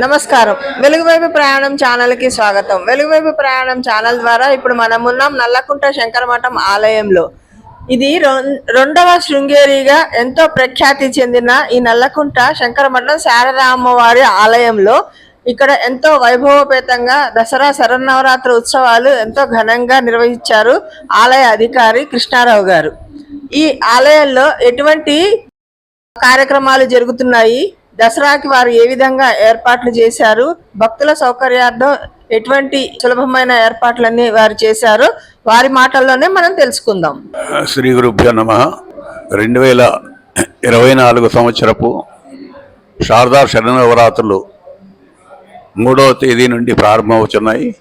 నమస్కారం. వెలుగువైపు ప్రయాణం ఛానల్కి స్వాగతం. వెలుగువైపు ప్రయాణం ఛానల్ ద్వారా ఇప్పుడు మనం ఉన్నాం నల్లకుంట శంకరమఠం ఆలయంలో. ఇది రొం- రెండవ శృంగేరిగా ఎంతో ప్రఖ్యాతి చెందిన ఈ నల్లకుంట శంకరమఠం శారదా అమ్మవారి ఆలయంలో ఇక్కడ ఎంతో వైభవపేతంగా దసరా శరన్నవరాత్రి ఉత్సవాలు ఎంతో ఘనంగా నిర్వహించారు ఆలయ అధికారి కృష్ణారావు గారు. ఈ ఆలయంలో ఎటువంటి కార్యక్రమాలు జరుగుతున్నాయి? దసరాకి వారు ఏ విధంగా ఏర్పాట్లు చేశారు భక్తుల సౌకర్యార్థం ఎటువంటి సులభమైన ఏర్పాట్లన్నీ వారు చేశారు వారి మాటల్లోనే మనం తెలుసుకుందాం. శ్రీ గురుభ్యో నమ. రెండు వేల ఇరవై నాలుగు సంవత్సరపు శారదా శరణవరాత్రులు మూడవ తేదీ నుండి ప్రారంభమవుతున్నాయి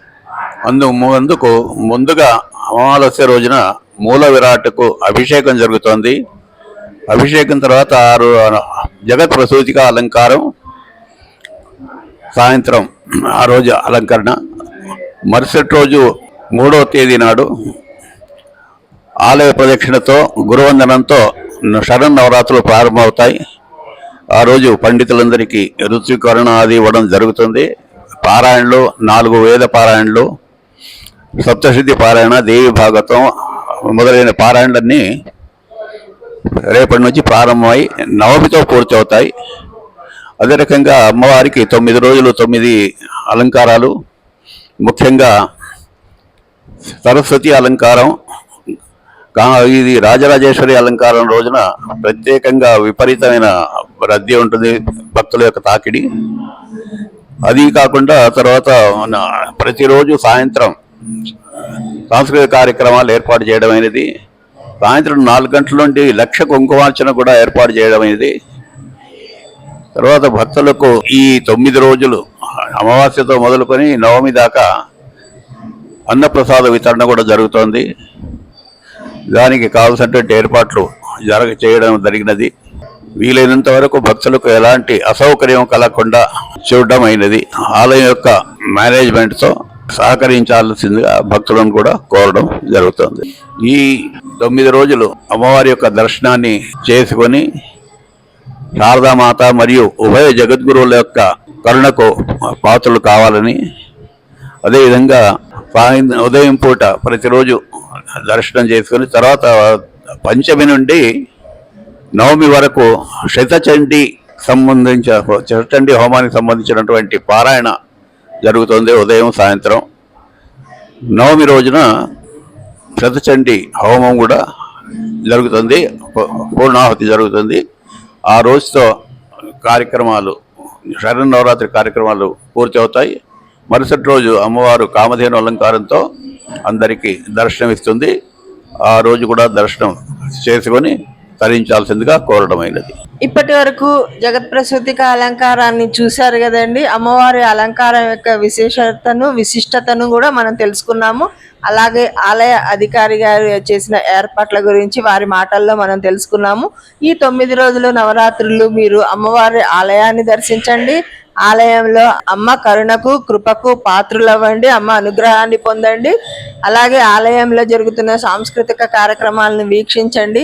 అందు అందుకు ముందుగా అమావాస్య రోజున మూల విరాట్కు అభిషేకం జరుగుతోంది. అభిషేకం తర్వాత ఆరు జగత్ ప్రసూతిక అలంకారం సాయంత్రం ఆ రోజు అలంకరణ. మరుసటి రోజు మూడవ తేదీ నాడు ఆలయ ప్రదక్షిణతో గురువందనంతో శరణ్ నవరాత్రులు ప్రారంభమవుతాయి. ఆ రోజు పండితులందరికీ రుచికరణ అది ఇవ్వడం జరుగుతుంది. పారాయణలు నాలుగు వేద పారాయణలు సప్తశుద్ధి పారాయణ దేవి భాగతం మొదలైన పారాయణలన్నీ రేపటి నుంచి ప్రారంభమై నవమితో పూర్తవుతాయి. అదే రకంగా అమ్మవారికి తొమ్మిది రోజులు తొమ్మిది అలంకారాలు. ముఖ్యంగా సరస్వతి అలంకారం ఇది రాజరాజేశ్వరి అలంకారం రోజున ప్రత్యేకంగా విపరీతమైన రద్దీ ఉంటుంది భక్తుల యొక్క తాకిడి. అది కాకుండా తర్వాత ప్రతిరోజు సాయంత్రం సాంస్కృతిక కార్యక్రమాలు ఏర్పాటు చేయడం అనేది సాయంత్రం నాలుగు గంటల నుండి లక్ష కుంకుమార్చన కూడా ఏర్పాటు చేయడం అనేది తర్వాత భక్తులకు ఈ తొమ్మిది రోజులు అమావాస్యతో మొదలుకొని నవమి దాకా అన్నప్రసాద వితరణ కూడా జరుగుతోంది. దానికి కావలసినటువంటి ఏర్పాట్లు జరగ చేయడం జరిగినది. వీలైనంత వరకు భక్తులకు ఎలాంటి అసౌకర్యం కలగకుండా చూడడం అయినది ఆలయం యొక్క మేనేజ్మెంట్తో సహకరించాల్సిందిగా భక్తులను కూడా కోరడం జరుగుతుంది. ఈ తొమ్మిది రోజులు అమ్మవారి యొక్క దర్శనాన్ని చేసుకొని శారదామాత మరియు ఉభయ జగద్గురువుల యొక్క కరుణకు పాత్రలు కావాలని అదేవిధంగా సాయం- ఉదయం పూట ప్రతిరోజు దర్శనం చేసుకొని తర్వాత పంచమి నుండి నవమి వరకు శతచండీ సంబంధించిన శతచండి హోమానికి సంబంధించినటువంటి పారాయణ జరుగుతుంది ఉదయం సాయంత్రం. నవమి రోజున శతచండి హోమం కూడా జరుగుతుంది పూ- పూర్ణాహుతి జరుగుతుంది. ఆ రోజుతో కార్యక్రమాలు శరణ్ నవరాత్రి కార్యక్రమాలు పూర్తి అవుతాయి మరుసటి రోజు అమ్మవారు కామధేను అలంకారంతో అందరికీ దర్శనమిస్తుంది. ఆ రోజు కూడా దర్శనం చేసుకొని తరించాల్సిందిగా కోరడమైనది ఇప్పటి వరకు జగత్ ప్రసూతిక అలంకారాన్ని చూశారు కదండి. అమ్మవారి అలంకారం యొక్క విశేషతను విశిష్టతను కూడా మనం తెలుసుకున్నాము. అలాగే ఆలయ అధికారి గారు చేసిన ఏర్పాట్ల గురించి వారి మాటల్లో మనం తెలుసుకున్నాము. ఈ తొమ్మిది రోజులు నవరాత్రులు మీరు అమ్మవారి ఆలయాన్ని దర్శించండి. ఆలయంలో అమ్మ కరుణకు కృపకు పాత్రులవ్వండి. అమ్మ అనుగ్రహాన్ని పొందండి. అలాగే ఆలయంలో జరుగుతున్న సాంస్కృతిక కార్యక్రమాలను వీక్షించండి.